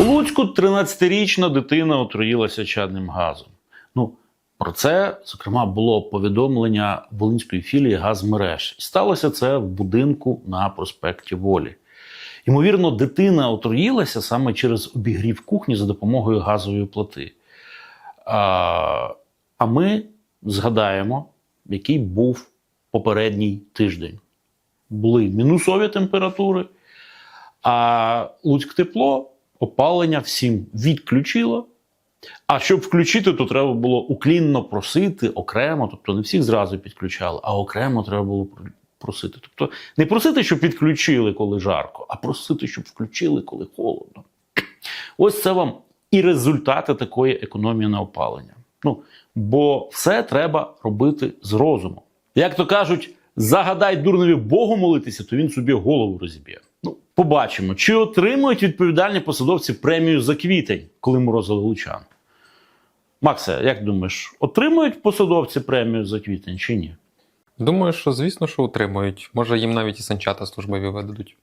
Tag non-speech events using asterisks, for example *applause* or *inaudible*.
У Луцьку 13-річна дитина отруїлася чадним газом. Ну, про це, зокрема, було повідомлення Волинської філії газмереж. Сталося це в будинку на проспекті Волі. Ймовірно, дитина отруїлася саме через обігрів кухні за допомогою газової плити. А, а ми згадаємо, який був попередній тиждень. Були мінусові температури, а Луцьк тепло опалення всім відключило. А щоб включити, то треба було уклінно просити окремо, тобто не всіх зразу підключали, а окремо треба було просити. Тобто не просити, щоб підключили, коли жарко, а просити, щоб включили, коли холодно. *clears throat* Ось це вам і результати такої економії на опалення. Ну, бо все треба робити з розумом. Як то кажуть, загадай дурневі Богу молитися, то він собі голову розіб'є. Побачимо, чи отримують відповідальні посадовці премію за квітень, коли морозили лучан. Максе, як думаєш, отримують посадовці премію за квітень чи ні? Думаю, що звісно, що отримують. Може, їм навіть і санчата службові видадуть.